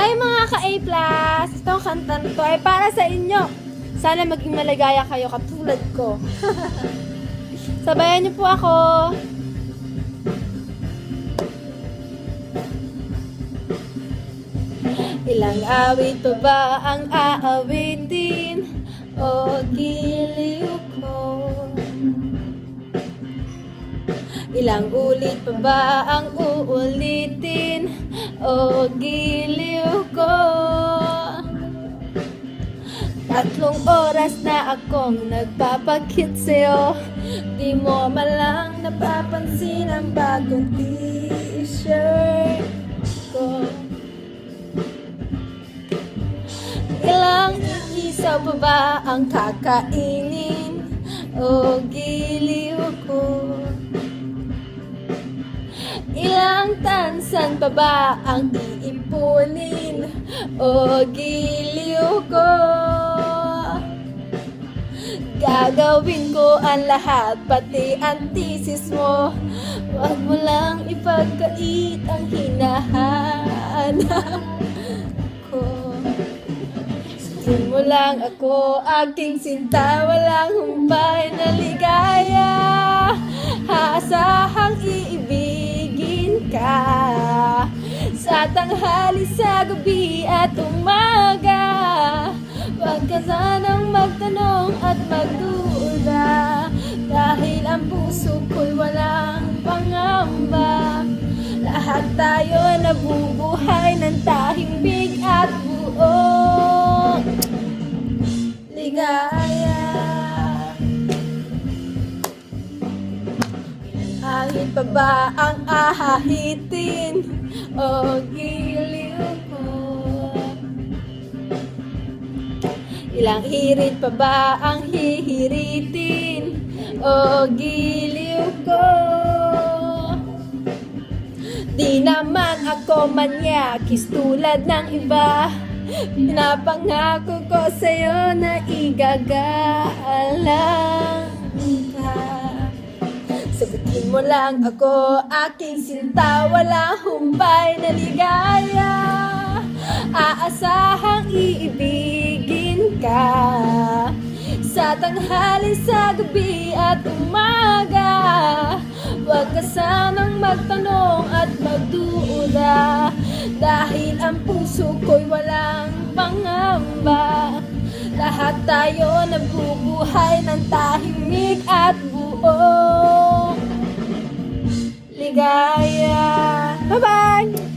Hi mga ka-A+! Itong kanta na to ay para sa inyo. Sana maging maligaya kayo katulad ko. Sabayan niyo po ako. Ilang awit pa ba ang aawitin? O giliw ko? Ilang ulit pa ba ang uulitin? O giliw ko? Tatlong oras na akong nagpapakit sa'yo Di mo malang napapansin ang bagong t-shirt ko Ilang isaw pa ba ang kakainin? O giliw ko? Ilang tansan pa ba ang iipunin? O giliw ko? Gagawin ko ang lahat, pati ang thesis mo Huwag mo lang ipagkait ang hinahanap ko Sabihin mo lang ako, aking sinta, walang humpay na ligaya tanghali, sa gabi at umaga. Huwag ka magtanong at magduda Dahil ang puso ko'y walang pangamba. Lahat tayo nabubuhay ng tahimik Ahit pa ba ang ahahitin o giliw ko? Ilang hirit pa ba ang hihiritin o giliw ko? Di naman ako manyakis tulad ng iba Pinapangako ko sa'yo na igagalang mo lang ako, aking sinta, walang humpay na ligaya. Aasahang iibigin ka Sa tanghali, sa gabi at umaga. Huwag ka sanang magtanong at magduda Dahil ang puso ko'y walang pangamba. Lahat tayo nabubuhay ng tahimik at buong ligaya Bye-bye!